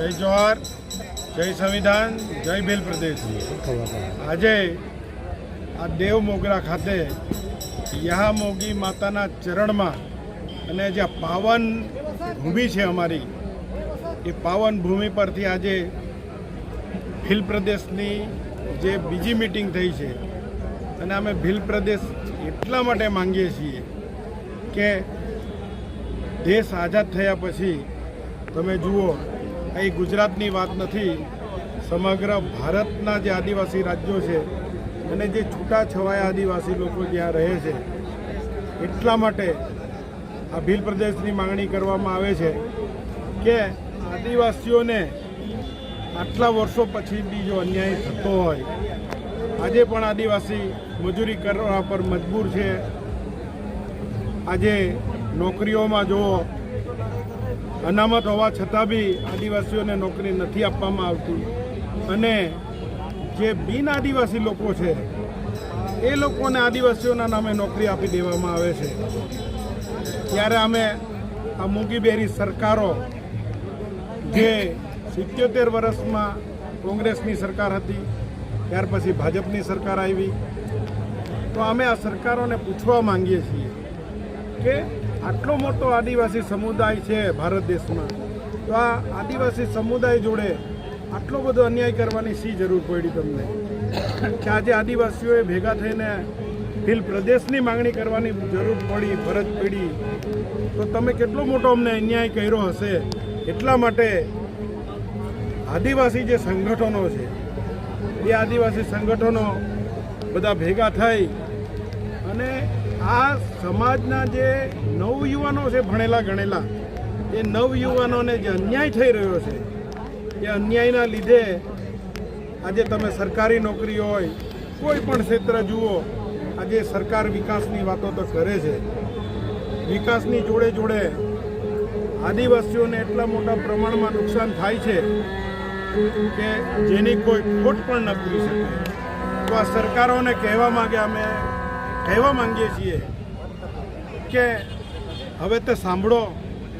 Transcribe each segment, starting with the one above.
જય જોહાર જય સંવિધાન, જય ભીલ પ્રદેશ. આજે આ દેવ મોગરા ખાતે યહા મોગી માતાના ચરણમાં અને જે પાવન ભૂમિ છે અમારી, એ પાવન ભૂમિ પરથી આજે ભીલ પ્રદેશની જે બીજી મિટિંગ થઈ છે, અને અમે ભીલ પ્રદેશ એટલા માટે માંગીએ છીએ કે દેશ આઝાદ થયા પછી તમે જુઓ અહીં ગુજરાતની વાત નથી, સમગ્ર ભારતના જે આદિવાસી રાજ્યો છે અને જે છૂટાછવાયા આદિવાસી લોકો જ્યાં રહે છે, એટલા માટે આ ભીલ પ્રદેશની માંગણી કરવામાં આવે છે કે આદિવાસીઓને આટલા વર્ષો પછી બી જો અન્યાય થતો હોય, આજે પણ આદિવાસી મજૂરી કરવા પર મજબૂર છે. આજે નોકરીઓમાં જુઓ અનામત હોવા છતાં બી આદિવાસીઓને નોકરી નથી આપવામાં આવતી. અને જે બિન આદિવાસી લોકો છે, એ લોકોને આદિવાસીઓના નામે નોકરી આપી દેવામાં આવે છે. ત્યારે અમે આ મૂંગીબેરી સરકારો જે સિત્યોતેર વર્ષમાં કોંગ્રેસની સરકાર હતી, ત્યાર પછી ભાજપની સરકાર આવી. તો અમે આ સરકારોને પૂછવા માંગીએ છીએ કે આટલો મોટો આદિવાસી સમુદાય છે ભારત દેશમાં. તો આ આદિવાસી સમુદાય જોડે આટલો બધો અન્યાય કરવાની શી જરૂર પડી તમને? કે આજે આદિવાસીઓએ ભેગા થઈને હિલ પ્રદેશની માંગણી કરવાની જરૂર પડી, ફરજ પડી. તો તમે કેટલો મોટો અમને અન્યાય કર્યો હશે? એટલા માટે આદિવાસી જે સંગઠનો છે, એ આદિવાસી સંગઠનો બધા ભેગા થઈ આ સમાજના જે નવયુવાનો છે, ભણેલા ગણેલા, એ નવયુવાનોને જે અન્યાય થઈ રહ્યો છે, એ અન્યાયના લીધે આજે તમે સરકારી નોકરી હોય, કોઈ પણ ક્ષેત્ર જુઓ, આજે સરકાર વિકાસની વાતો તો કરે છે. વિકાસની જોડે જોડે આદિવાસીઓને એટલા મોટા પ્રમાણમાં નુકસાન થાય છે કે જેની કોઈ ખોટ પણ ન પૂરી શકે. તો આ સરકારોને કહેવા માંગે, અમે કહેવા માંગીએ છીએ કે હવે તે સાંભળો.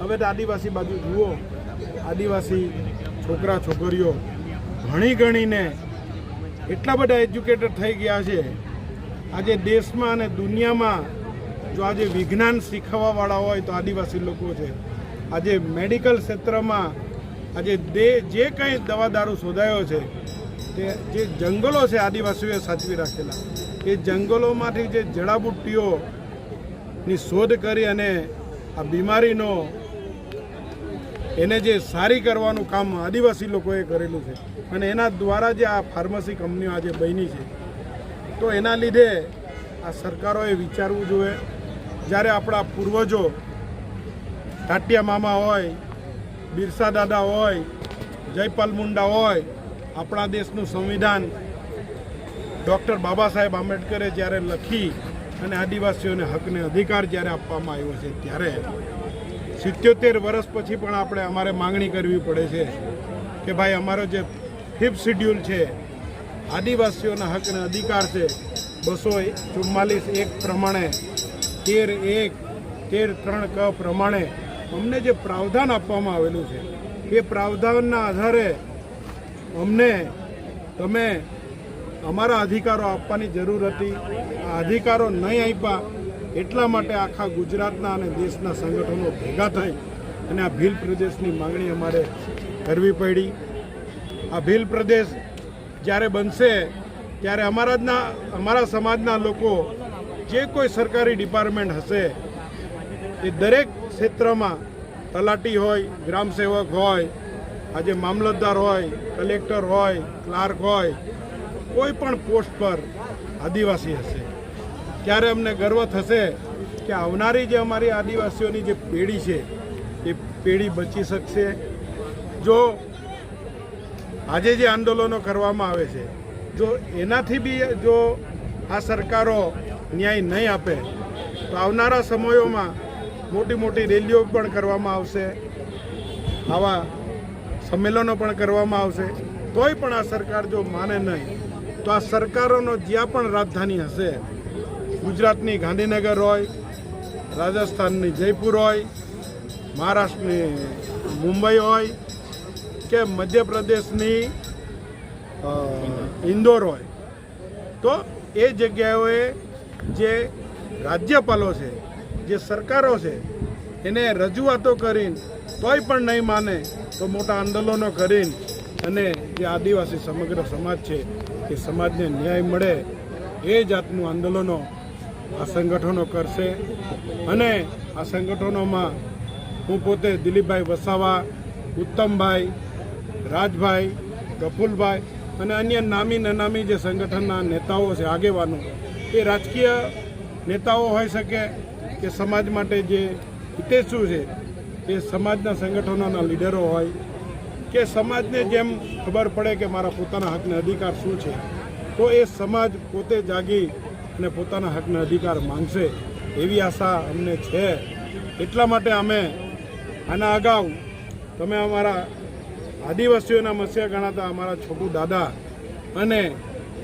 હવે તે આદિવાસી બાજુ જુઓ. આદિવાસી છોકરા, છોકરીઓ ભણી ગણીને એટલા બધા એજ્યુકેટેડ થઈ ગયા છે. આજે દેશમાં અને દુનિયામાં જો આજે વિજ્ઞાન શીખવવાવાળા હોય તો આદિવાસી લોકો છે. આજે મેડિકલ ક્ષેત્રમાં આજે દે, જે કંઈ દવા દારૂ શોધાયો છે તે, જે જંગલો છે આદિવાસીઓએ સાચવી રાખેલા. એ જંગલોમાંથી જે જડાબુટ્ટીઓની શોધ કરી અને આ બીમારીનો એને જે સારી કરવાનું કામ આદિવાસી લોકોએ કરેલું છે અને એના દ્વારા જે આ ફાર્મસી કંપનીઓ આજે બની છે. તો એના લીધે આ સરકારોએ વિચારવું જોઈએ. જ્યારે આપણા પૂર્વજો ટાટિયા મામા હોય, બિરસા દાદા હોય, જયપાલ મુંડા હોય, આપણા દેશનું સંવિધાન ડૉક્ટર બાબા સાહેબ આંબેડકરે જ્યારે લખી અને આદિવાસીઓને હકને અધિકાર જ્યારે આપવામાં આવ્યો છે, ત્યારે સિત્યોતેર વર્ષ પછી પણ આપણે અમારે માંગણી કરવી પડે છે કે ભાઈ અમારો જે ફિફ્થ શિડ્યુલ છે, આદિવાસીઓના હકને અધિકાર છે, બસો ચુમ્માલીસ એક પ્રમાણે, તેર એક, તેર ત્રણ ક પ્રમાણે અમને જે પ્રાવધાન આપવામાં આવેલું છે, એ પ્રાવધાનના આધારે અમને તમે અમારા અધિકારો આપવાની જરૂર હતી. આ અધિકારો નહીં આપ્યા એટલા માટે આખા ગુજરાતના અને દેશના સંગઠનો ભેગા થઈ અને આ ભીલ પ્રદેશની માંગણી અમારે કરવી પડી. આ ભીલ પ્રદેશ જ્યારે બનશે, ત્યારે અમારા અમારા સમાજના લોકો જે કોઈ સરકારી ડિપાર્ટમેન્ટ હશે, એ દરેક ક્ષેત્રમાં તલાટી હોય ગ્રામ સેવક હોય, આજે મામલતદાર હોય, કલેક્ટર હોય, ક્લાર્ક હોય કોઈ પણ પોસ્ટ પર આદિવાસી હશે. ત્યારે અમને ગર્વ થશે કે આવનારી જે અમારી આદિવાસીઓની જે પેઢી છે, એ પેઢી બચી શકશે. જો આજે જે આંદોલનો કરવામાં આવે છે, જો એનાથી બી જો આ સરકારો ન્યાય નહીં આપે, તો આવનારા સમયોમાં મોટી મોટી રેલીઓ પણ કરવામાં આવશે, આવા સંમેલનો પણ કરવામાં આવશે. તોય પણ આ સરકાર જો માને નહીં તો આ સરકારોનો જ્યાં પણ રાજધાની હશે, ગુજરાતની ગાંધીનગર હોય, રાજસ્થાનની જયપુર હોય, મહારાષ્ટ્રની મુંબઈ હોય કે મધ્યપ્રદેશની ઇન્દોર હોય, તો એ જગ્યાઓએ જે રાજ્યપાલો છે, જે સરકારો છે, એને રજૂઆતો કરીને, તોય પણ નહીં માને તો મોટા આંદોલનો કરીને અને જે આદિવાસી સમગ્ર સમાજ છે એ સમાજને ન્યાય મળે એ જાતનું આંદોલનો આ સંગઠનો કરશે. અને આ સંગઠનોમાં હું પોતે દિલીપભાઈ વસાવા, ઉત્તમભાઈ, રાજભાઈ ગફુલભાઈ અને અન્ય નામી નનામી જે સંગઠનના નેતાઓ છે, આગેવાનો, એ રાજકીય નેતાઓ હોઈ શકે કે સમાજ માટે જે હિતેચ્છુ છે, એ સમાજના સંગઠનોના લીડરો હોય કે સમાજને જેમ ખબર પડે કે મારા પોતાના હકને અધિકાર શું છે, તો એ સમાજ પોતે જાગી અને પોતાના હકને અધિકાર માંગશે એવી આશા અમને છે. એટલા માટે અમે આના અગાઉ તમે અમારા આદિવાસીઓના મત્સ્ય ગણાતા અમારા છોટુ દાદા અને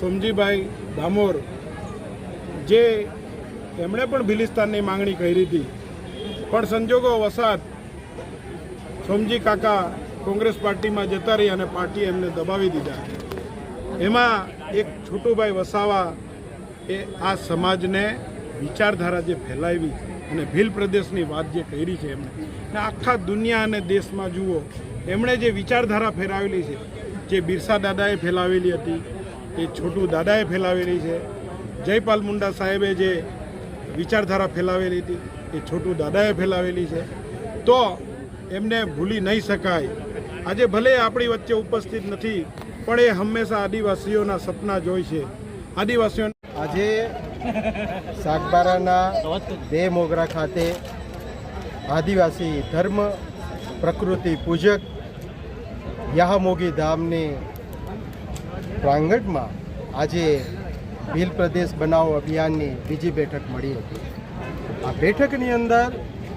સોમજીભાઈ ડામોર જે એમણે પણ ભિલિસ્તાનની માંગણી કરી હતી. પણ સંજોગો વસાત સોમજી કાકા કોંગ્રેસ પાર્ટીમાં જતા રહી અને પાર્ટીએ એમને દબાવી દીધા. એમાં એક છોટુભાઈ વસાવા એ આ સમાજને વિચારધારા જે ફેલાવી અને ભીલ પ્રદેશની વાત જે કરી છે એમણે ને આખા દુનિયા અને દેશમાં જુઓ, એમણે જે વિચારધારા ફેલાવેલી છે, જે બિરસા દાદાએ ફેલાવેલી હતી, એ છોટુ દાદાએ ફેલાવેલી છે, જયપાલ મુંડા સાહેબે જે વિચારધારા ફેલાવેલી હતી, એ છોટુ દાદાએ ફેલાવેલી છે. તો એમને ભૂલી નહીં શકાય આજે ભલે આપણી વચ્ચે ઉપસ્થિત નથી, પણ એ હંમેશા આદિવાસીઓના સપના જોઈ છે. આદિવાસીઓ આજે સાગબારાના બે મોગરા ખાતે આદિવાસી ધર્મ પ્રકૃતિ પૂજક યાહમોગી ધામની પ્રાંગણમાં આજે ભીલ પ્રદેશ બનાવો અભિયાનની બીજી બેઠક મળી હતી. આ બેઠકની અંદર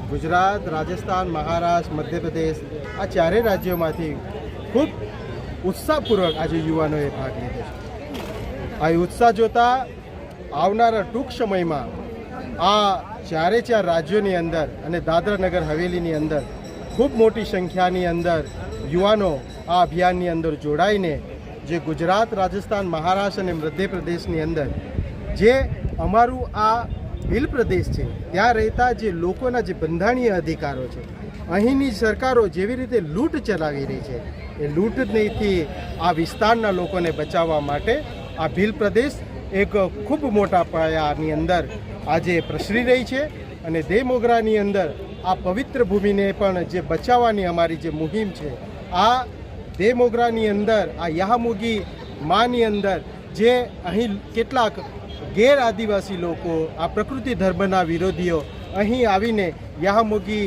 ગુજરાત, રાજસ્થાન, મહારાષ્ટ્ર, મધ્યપ્રદેશ આ ચારેય રાજ્યોમાંથી ખૂબ ઉત્સાહપૂર્વક આજે યુવાનોએ ભાગ લીધો છે. આ ઉત્સાહ જોતા આવનારા ટૂંક સમયમાં આ ચારે ચાર રાજ્યોની અંદર અને દાદરાનગર હવેલીની અંદર ખૂબ મોટી સંખ્યાની અંદર યુવાનો આ અભિયાનની અંદર જોડાઈને જે ગુજરાત, રાજસ્થાન, મહારાષ્ટ્ર અને મધ્યપ્રદેશની અંદર જે અમારું આ ભીલ પ્રદેશ છે. ત્યાં રહેતા જે લોકોના જે બંધારણીય અધિકારો છે, અહીંની સરકારો જેવી રીતે લૂંટ ચલાવી રહી છે, એ લૂંટથી આ વિસ્તારના લોકોને બચાવવા માટે આ ભીલ પ્રદેશ એક ખૂબ મોટા પાયાની અંદર આજે પ્રસરી રહી છે અને દેમોગરાની અંદર આ પવિત્ર ભૂમિને પણ જે બચાવવાની અમારી જે મુહિમ છે, આ દેમોગરાની અંદર, આ યાહમુગી માની અંદર જે અહીં કેટલાક ગેર આદિવાસી લોકો આ પ્રકૃતિ ધર્મના વિરોધીઓ અહીં આવીને યાહમોગી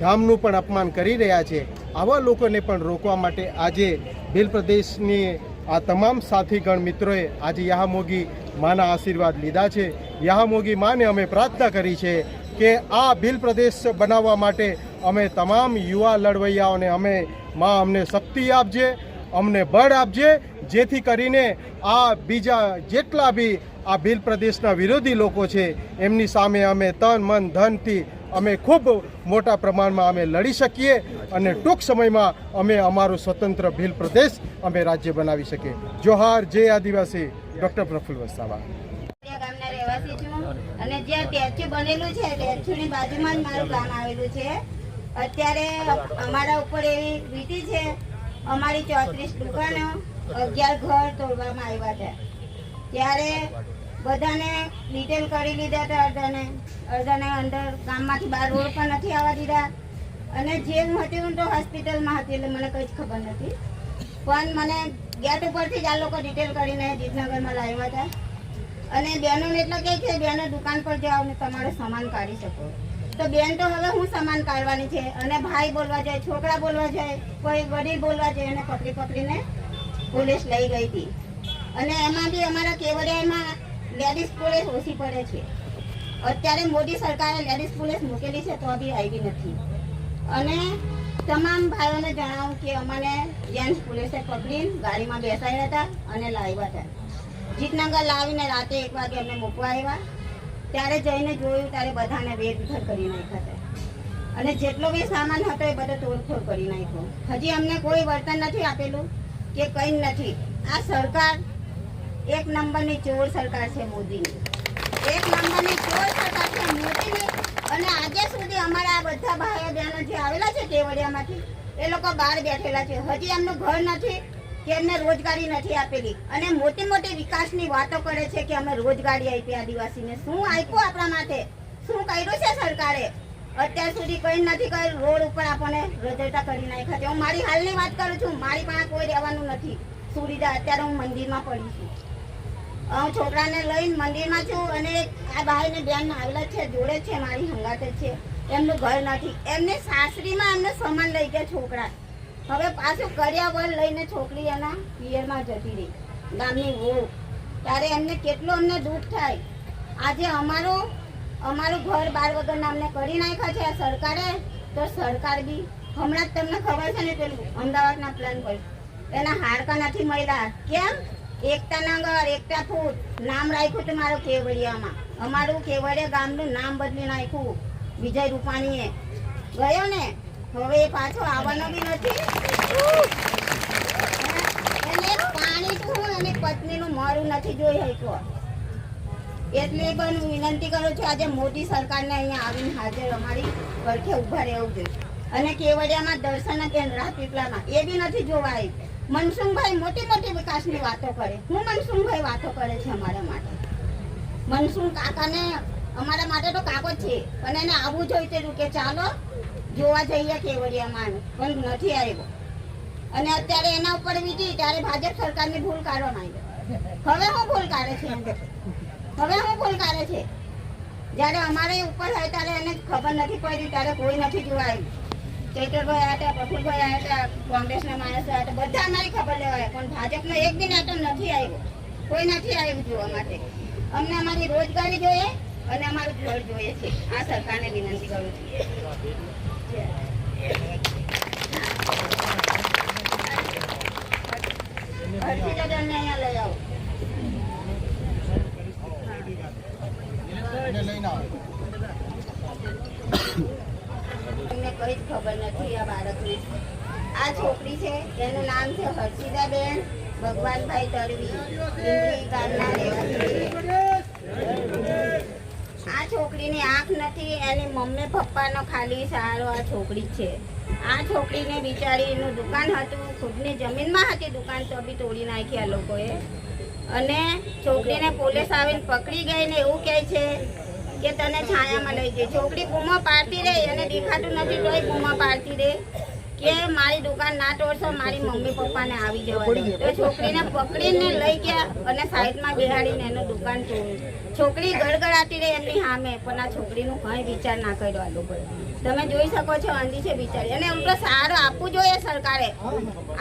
ધામનું પણ અપમાન કરી રહ્યા છે. આવા લોકોને પણ રોકવા માટે આજે ભીલ પ્રદેશની આ તમામ સાથીગણ મિત્રોએ આજે યાહમોગી માના આશીર્વાદ લીધા છે. યાહમોગી માને અમે પ્રાર્થના કરી છે કે આ ભીલ પ્રદેશ બનાવવા માટે અમે તમામ યુવા લડવૈયાઓને અમે, માં અમને શક્તિ આપજે અમને બળ આપજે, જેથી કરીને આ બીજા જેટલા બી આ ભીલ પ્રદેશના વિરોધી લોકો છે, એમની સામે અમે તન, મન, ધનથી અમે ખૂબ મોટા પ્રમાણમાં અમે લડી શકીએ અને ટૂંક સમયમાં અમે અમારું સ્વતંત્ર ભીલ પ્રદેશ અમે રાજ્ય બનાવી શકીએ. જોહાર, જય આદિવાસી, ડૉક્ટર પ્રફુલ્લ વસાવા. અત્યારે અમારા ઉપર એવી વીટી છે અમારી ચોત્રીસ દુકાનો અગિયાર ઘર તોડવામાં આવ્યા છે. ત્યારે બધાને ડિટેલ કરી લીધા હતા અડધાને. અડધાને અંદર ગામમાંથી બહાર રોડ પણ નથી આવવા દીધા. અને જેલ હતી હું તો હોસ્પિટલમાં હતી એટલે મને કંઈ જ ખબર નથી. પણ મને ગેટ ઉપરથી જ આ લોકો ડિટેલ કરીને જીતનગરમાં લાવ્યા હતા. અને બહેનોને એટલે કહે છે બહેનો દુકાન પર જાઓ ને તમારો સામાન કાઢી શકો. તો બેન તો હવે હું સમાન કાઢવાની છે? અને ભાઈ બોલવા જાય, છોકરા બોલવા જાય, કોઈ વડીલ બોલવા જાય, એને પકડી પકડીને પોલીસ લઈ ગઈ હતી. અને એમાં બી અમારા કેવડિયામાં લેડીઝ પોલીસ ઓછી પડે છે. અત્યારે મોદી સરકારે લેડીઝ પોલીસ મૂકેલી છે, તો બી આવી નથી. અને તમામ ભાઈઓને જણાવું કે અમને જેન્ટ્સ પોલીસે પકડીને ગાડીમાં બેસાડ્યા હતા અને લાવ્યા હતા. જીતનગર લાવીને રાતે એક વાગે અમને મૂકવા આવ્યા. ત્યારે જઈને જોયું, ત્યારે બધાને વેરવિખેર કરી નાખ્યા હતા. અને જેટલો બી સામાન હતો એ બધો તોડફોડ કરી નાખ્યો. હજી અમને કોઈ વર્તન નથી આપેલું કે કંઈ નથી. આ સરકાર એક નંબરની ચોર સરકાર છે મોદીની. એક નંબરની ચોર સરકાર છે મોદીની. અને આજે સુધી અમારા આ બધા ભાઈઓ બહેનો જે આવેલા છે કેવડિયામાંથી, એ લોકો બહાર બેઠેલા છે. હજી એમનું ઘર નથી. કે એમને રોજગારી નથી આપેલી. અને મોટી મોટી વિકાસની વાતો કરે છે કે અમે રોજગારી આપી આદિવાસીને. શું આપ્યું આપણા માટે? શું કર્યું છે સરકારે? અત્યાર સુધી કંઈ નથી કર્યું. રોડ ઉપર આપણને રજડતા કરી નાખ્યા છે. હું મારી હાલની વાત કરું છું. મારી પાસે કોઈ રહેવાનું નથી. સુવિધા અત્યારે હું મંદિરમાં પડી છું. હું છોકરાને લઈને મંદિરમાં છું અને આ બહારને બેન આવેલા છે, જોડે છે, મારી હંગાતે છે. એમનું ઘર નથી. એમને સાસરીમાં એમને સમાન લઈ ગયા છોકરા. હવે પાછું કર્યા વર લઈને છોકરી એના પિયરમાં જતી રહી. ગામની વહુ ત્યારે એમને કેટલું અમને દુઃખ થાય. આજે અમારું અમારું ઘર બાર વગરના અમને કરી નાખ્યા છે આ સરકારે, તો સરકાર બી, હમણાં જ તમને ખબર છે ને પેલું અમદાવાદના પ્લાન પર. એના હાડકા નથી મળ્યા. કેમ? એકતા નગર, એકતા ફૂટ નામ રાખ્યું હતું મારું કેવડિયામાં. અમારું કેવડિયા ગામનું નામ બદલી નાખ્યું. વિજય રૂપાણીએ. ગયો ને? હવે પાછો આવવાનો બી નથી. એને પાણી શું અને પત્નીનું મારું નથી જોઈ શક્યો. એટલે પણ હું વિનંતી કરું છું, આજે મોદી સરકારને અહીંયા આવીને હાજર અમારી પડખે ઊભા રહેવું જોઈએ. અને કેવડિયામાં દર્શન કેન્દ્ર રાજપીપળામાં એ બી નથી જોવાય. આવી મનસુખભાઈ મોટી મોટી વિકાસની વાતો કરે. હું મનસુખભાઈ વાતો કરે છે અમારા માટે. મનસુખ કાકાને અમારા માટે તો કાકો જ છે, પણ એને આવવું જોઈતું કે ચાલો. જોવા જઈએ કેવડિયામાં. પણ નથી આવ્યો. અને અત્યારે એના ઉપર વીતી ત્યારે ભાજપ સરકારની ભૂલ કાઢવા માંગ્યો હવે હું ભૂલ કાઢે છે હવે હું ભૂલ કાઢે છે. જ્યારે અમારે ઉપર હોય ત્યારે એને ખબર નથી પડી, ત્યારે કોઈ નથી જોવા આવ્યું ચૈતરભાઈ આવ્યા હતા, પ્રફુલભાઈ આવ્યા હતા, કોંગ્રેસના માણસો આવ્યા હતા, બધા અમારી ખબર લેવાય પણ ભાજપનો એક બી નાટો નથી આવ્યો. કોઈ નથી આવ્યું જોવા માટે. અમને અમારી રોજગારી જોઈએ અને અમારું ઘર જોઈએ છે. આ સરકારને વિનંતી કરું છું. કઈ ખબર નથી આ બાળકની આ છોકરી છે, એનું નામ છે હર્ષિદાબેન, ભગવાનભાઈ તડવી ગામના. છોકરીની આંખ નથી, એની મમ્મી પપ્પાનો ખાલી સહારો આ છોકરી છે. આ છોકરીને બિચારીનું દુકાન હતું, ખુદની જમીનમાં હતી દુકાન, તો બી તોડી નાખી આ લોકોએ. અને છોકરીને પોલીસ આવીને પકડી ગઈ ને એવું કહે છે કે તને છાયામાં લઈ જઈ છોકરી બૂમો પાડતી રહી અને દેખાતું નથી, તોય બૂમો પાડતી રહી. કે મારી દુકાન ના તોડશો મારી મમ્મી પપ્પાને આવી જવા તો છોકરીને પકડીને લઈ ગયા અને સાઈડમાં બિહાડીને એનું દુકાન તોડ્યું. છોકરી ગડગડાતી રહી એમની સામે પણ આ છોકરીનું કંઈ વિચાર ના કર્યો આ લોકોએ. તમે જોઈ શકો છો અંધી છે બિચારી. અને એમ તો સારો આપવું જોઈએ સરકારે.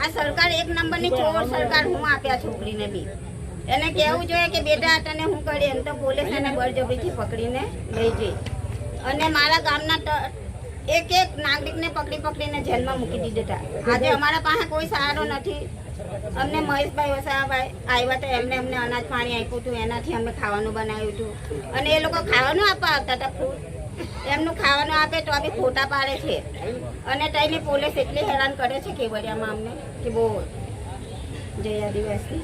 આ સરકાર એક નંબરની ચોર સરકાર હું આપ્યા છોકરીને બી. એને કહેવું જોઈએ કે બેટા તને હું કરી? એમ તો પોલીસ એને બળજબરીથી પકડીને લઈ જઈ અને મારા ગામના એક એક નાગરિકને પકડી પકડીને જેલમાં મૂકી દીધા આજે અમારા પાસે કોઈ સહારો નથી. અમને મહેશભાઈ વસાવાભાઈ આવ્યા હતા એમને અમને અનાજ પાણી આપ્યું હતું, એનાથી અમે ખાવાનું બનાવ્યું હતું. અને એ લોકો ખાવાનું આપવા આવતા હતા ફ્રૂટ એમનું ખાવાનું આપે તો બી ખોટા પાડે છે. અને ત્યાંની પોલીસ એટલી હેરાન કરે છે કેવડિયામાં અમને, કે બહુ જય આદિવાસી